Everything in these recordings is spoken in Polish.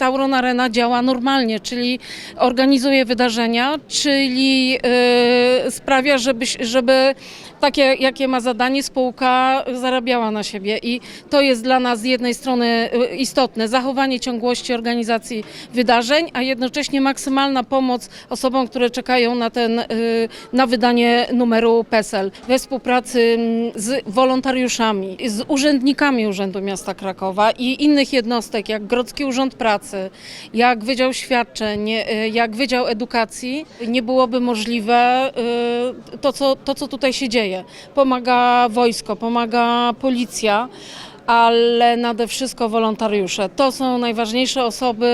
Tauron Arena działa normalnie, czyli organizuje wydarzenia, czyli y, sprawia, żeby, żeby takie, jakie ma zadanie spółka, zarabiała na siebie. I to jest dla nas z jednej strony y, istotne, zachowanie ciągłości organizacji wydarzeń, a jednocześnie maksymalna pomoc osobom, które czekają na ten, y, na wydanie numeru PESEL we współpracy mm, z wolontariuszami, z urzędnikami Urzędu Miasta Krakowa i innych jednostek, jak Grodzki Urząd Pracy, jak Wydział Świadczeń, y, jak Wydział Edukacji, nie byłoby możliwe to, co, to, co tutaj się dzieje. Pomaga wojsko, pomaga policja, ale nade wszystko wolontariusze. To są najważniejsze osoby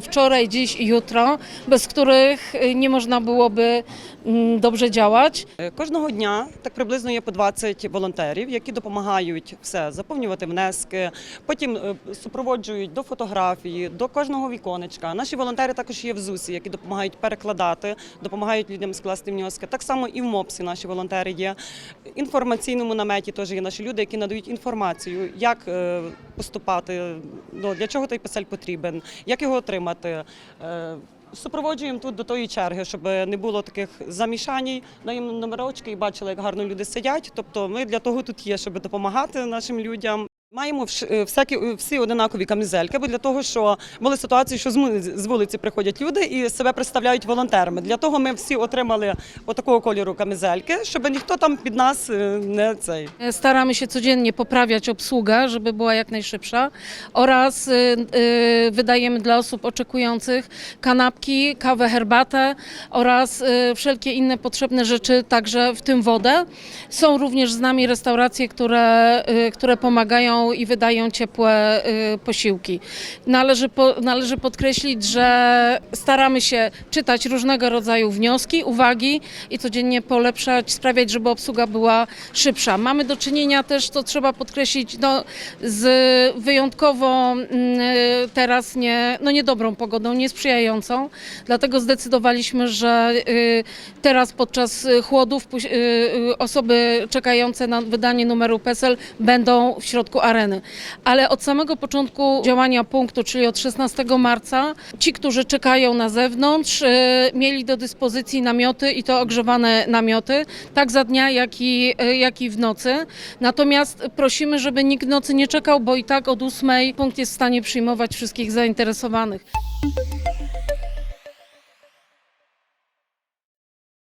wczoraj, dziś i jutro, bez których nie można byłoby mm, dobrze działać. Кожного дня так приблизно є по 20 волонтерів, які допомагають все заповнювати внески, потім е, супроводжують до фотографії, до кожного віконечка. Наші волонтери також є в ЗУСі, які допомагають перекладати, допомагають людям скласти внески. Так само і в МОПСі наші волонтери є. Інформаційному наметі теж є наші люди, які надають інформацію, як е, поступати, ну, для чого той песель потрібен, як його отримати. Е, Супроводжуємо тут до тої черги, щоб не було таких замішань. Даємо номерочки і бачили, як гарно люди сидять. Тобто ми для того тут є, щоб допомагати нашим людям. Маємо вш- е, всякі е, всі одинакові камізельки, бо для того, що були ситуації, що з му- з вулиці приходять люди і себе представляють волонтерами. Для того ми всі отримали отакого кольору камізельки, щоб ніхто там під нас е, не цей. Staramy się codziennie poprawiać obsługę, żeby była jak najszybsza oraz y, y, wydajemy dla osób oczekujących kanapki, kawę, herbatę oraz y, wszelkie inne potrzebne rzeczy, także w tym wodę. Są również z nami restauracje, które, y, które pomagają i wydają ciepłe y, posiłki. Należy, po, należy podkreślić, że staramy się czytać różnego rodzaju wnioski, uwagi i codziennie polepszać, sprawiać, żeby obsługa była szybsza. Mamy do czynienia też, to trzeba podkreślić, no, z wyjątkowo mm, teraz nie, no niedobrą pogodą, niesprzyjającą. Dlatego zdecydowaliśmy, że y, teraz podczas y, chłodów osoby czekające na wydanie numeru PESEL będą w środku areny. Ale od samego początku działania punktu, czyli od 16 marca, ci, którzy czekają na zewnątrz, y, mieli do dyspozycji namioty i to ogrzewane namioty, tak za dnia, jak i, y, jak i w nocy. Natomiast prosimy, żeby nikt nocy nie czekał, bo i tak od 8 punkt jest w stanie przyjmować wszystkich zainteresowanych.